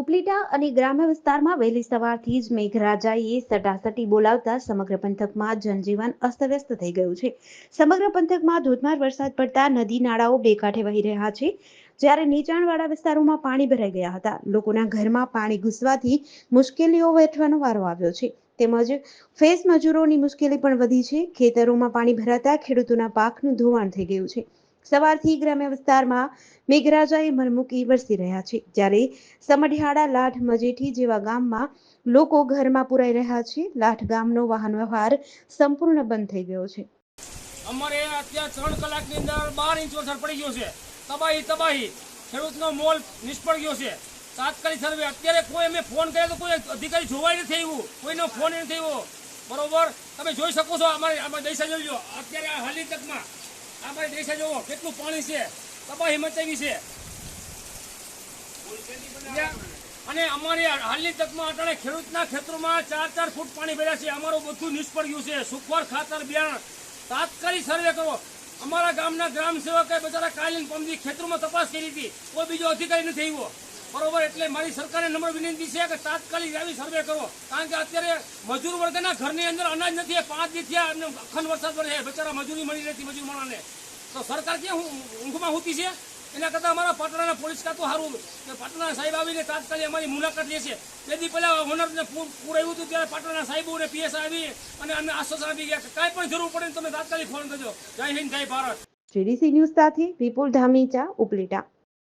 ઉપલેટા અને ગ્રામ્ય વિસ્તારમાં વહેલી સવારથી જ મેઘરાજાએ સટાસટી બોલાવતા સમગ્ર પંથકમાં જનજીવન અસ્તવ્યસ્ત થઈ ગયું છે. સમગ્ર પંથકમાં ધોધમાર વરસાદ પડતા નદી નાળાઓ બે કાંઠે વહી રહ્યા છે. જ્યારે નીચાણવાળા વિસ્તારોમાં પાણી ભરાઈ ગયા હતા. લોકોના ઘરમાં પાણી ઘૂસવાથી મુશ્કેલીઓ વેઠવાનો વારો આવ્યો છે. તેમજ ફેસ મજૂરોની મુશ્કેલી પણ વધી છે. ખેતરોમાં પાણી ભરાતા ખેડૂતોના પાકનું ધોવાણ થઈ ગયું છે. સવારથી ગ્રામ્ય વિસ્તારમાં મેઘરાજાએ મરમુકી વરસી રહ્યા છે. જ્યારે સમઢિયાળા લાઠ મજેઠી જેવા ગામમાં લોકો ઘરમાં પુરાઈ રહ્યા છે. લાઠ ગામનો વાહન વ્યવહાર સંપૂર્ણ બંધ થઈ ગયો છે. અમારે અત્યારે ત્રણ કલાકની અંદર બાર ઇંચ વરસાદ પડી ગયો છે. તબાહી તબાહી. ખેડૂતનો મોલ નિષ્ફળ ગયો છે. તાત્કાલિક સર્વે. અત્યારે કોઈ અમે ફોન કર્યો તો કોઈ અધિકારી જોવાય નથી આવ્યું. કોઈનો ફોન નથી આવ્યો. બરોબર? તમે જોઈ શકો છો અમારે અમારે દેશા જોઈ અત્યારે હાલી હાલી અમારે દેશા જોવો કેટલું પાણી છે. તબાહી મચાવી છે. અને અમારી હાલની તકમાં અટાણે ખેડૂતના ખેતરોમાં ચાર ચાર ફૂટ પાણી ભર્યા છે. અમારું બધું નિષ્ફળ ગયું છે. સુખવાર, ખાતર, બિયારણ. તાત્કાલિક સર્વે કરો. અમારા ગામના ગ્રામ સેવકે બચારા કાલીન પંપની ખેતરોમાં તપાસ કરી હતી. કોઈ બીજો અધિકારી નથી આવ્યો. બરોબર, એટલે મારી સરકારને નમ્ર વિનંતી છે કે તાત્કાલિક આવી સર્વે કરો. કારણ કે અત્યારે મજૂર વર્ગના ઘરની અંદર અનાજ નથી પાંચ દી થયા એમને અખંડ વરસાદ પડે બચારા મજૂરી મળી નથી મજૂર માણાને તો સરકાર ક્યાં ઊંઘમાં હોતી છે? એના કરતાં અમારા પાટણના પોલીસ કાતું સારું કે પાટણના સાહેબ આવીને તાત્કાલિક અમારી મુલાકાત લે છે. તેથી પહેલાં હોનરને પૂરાયું હતું ત્યારે પાટણના સાહેબો અને પીએસ આવી અને અમે આશ્વાસન આપી ગયા કાંઈ પણ જરૂર પડે તમે તાત્કાલિક ફોન કરજો. જય હિન્દ, જય ભારત. જીડીસી ન્યૂઝ સાથે વિપુલ ધામીચા, ઉપલેટા.